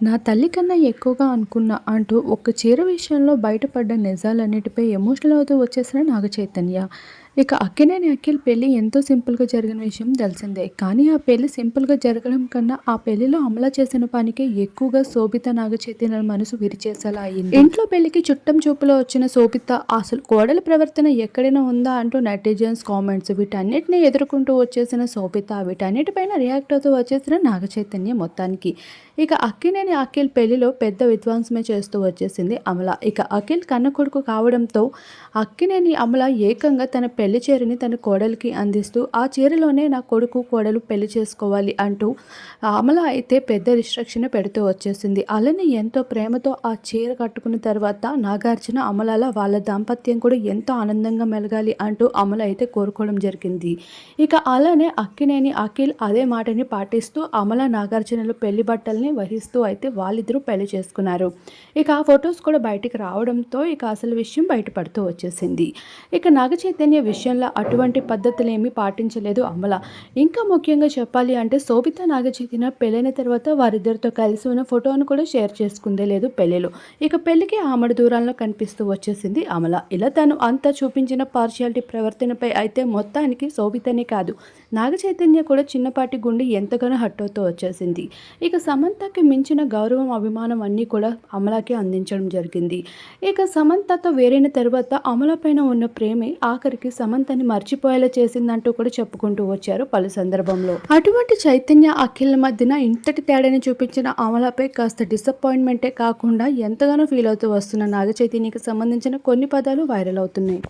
నా తల్లి కన్నా ఎక్కువగా అనుకున్నా అంటూ ఒక్క చీర విషయంలో బయటపడ్డ నిజాలన్నిటిపై ఎమోషనల్ అవుతూ వచ్చేసిన నాగ చైతన్య ఇక అక్కినేని అఖిల్ పెళ్ళి ఎంతో సింపుల్గా జరిగిన విషయం తెలిసిందే. కానీ ఆ పెళ్ళి సింపుల్గా జరగడం కన్నా ఆ పెళ్ళిలో అమలు చేసిన పనికి ఎక్కువగా శోభిత నాగ చైతన్య మనసు విరిచేసేలా అయింది ఇంట్లో పెళ్ళికి చుట్టం చూపులో వచ్చిన శోభిత అసలు కోడల ప్రవర్తన ఎక్కడైనా ఉందా అంటూ నెటిజన్స్ కామెంట్స్ వీటన్నిటిని ఎదుర్కొంటూ వచ్చేసిన శోభిత వీటన్నిటిపైన రియాక్ట్ అవుతూ వచ్చేసిన నాగ చైతన్య మొత్తానికి. ఇక అక్కినేని అఖిల్ పెళ్ళిలో పెద్ద విధ్వంసమే చేస్తూ వచ్చేసింది అమల. ఇక అఖిల్ కన్న కొడుకు కావడంతో అక్కినేని అమల ఏకంగా తన పెళ్ళి చీరని తన కోడలికి అందిస్తూ ఆ చీరలోనే నా కొడుకు కోడలు పెళ్ళి చేసుకోవాలి అంటూ అమల అయితే పెద్ద రిస్ట్రిక్షన్ పెడుతూ వచ్చేసింది. అలానే ఎంతో ప్రేమతో ఆ చీర కట్టుకున్న తర్వాత నాగార్జున అమలాల వాళ్ళ దాంపత్యం కూడా ఎంతో ఆనందంగా మెలగాలి అంటూ అమల అయితే కోరుకోవడం జరిగింది. ఇక అలానే అక్కినేని అఖిల్ అదే మాటని పాటిస్తూ అమల నాగార్జునలు పెళ్ళి బట్టల్ని వహిస్తూ అయితే వాళ్ళిద్దరూ పెళ్ళి చేసుకున్నారు. ఇక ఆ ఫొటోస్ కూడా బయటికి రావడంతో ఇక అసలు విషయం బయటపడుతూ వచ్చేసింది. ఇక నాగ చైతన్య విషయంలో అటువంటి పద్ధతులు పాటించలేదు అమల. ఇంకా ముఖ్యంగా చెప్పాలి అంటే శోభిత నాగచైతన్య పెళ్ళైన తర్వాత వారిద్దరితో కలిసి ఉన్న ఫోటోను కూడా షేర్ చేసుకుందే లేదు పెళ్ళిలో ఇక పెళ్ళికి ఆమడ దూరంలో కనిపిస్తూ వచ్చేసింది అమల. ఇలా తను అంతా చూపించిన పార్షియాలిటీ ప్రవర్తనపై అయితే మొత్తానికి శోభితనే కాదు. నాగచైతన్య కూడా చిన్నపాటి గుండె ఎంతగానో హట్ అవుతూ వచ్చేసింది. ఇక సమంతకి మించిన గౌరవం అభిమానం అన్నీ కూడా అమలాకే అందించడం జరిగింది. ఇక సమంతతో వేరైన తర్వాత అమల పైన ఉన్న ప్రేమే ఆఖరికి సమంతని మర్చిపోయేలా చేసిందంటూ కూడా చెప్పుకుంటూ వచ్చారు పలు సందర్భంలో. అటువంటి చైతన్య అఖిల్ మధ్యన ఇంతటి తేడాని చూపించిన అమలపై కాస్త డిసప్పాయింట్మెంటే కాకుండా ఎంతగానో ఫీల్ అవుతూ వస్తున్న నాగ చైతన్యకి సంబంధించిన కొన్ని పదాలు వైరల్ అవుతున్నాయి.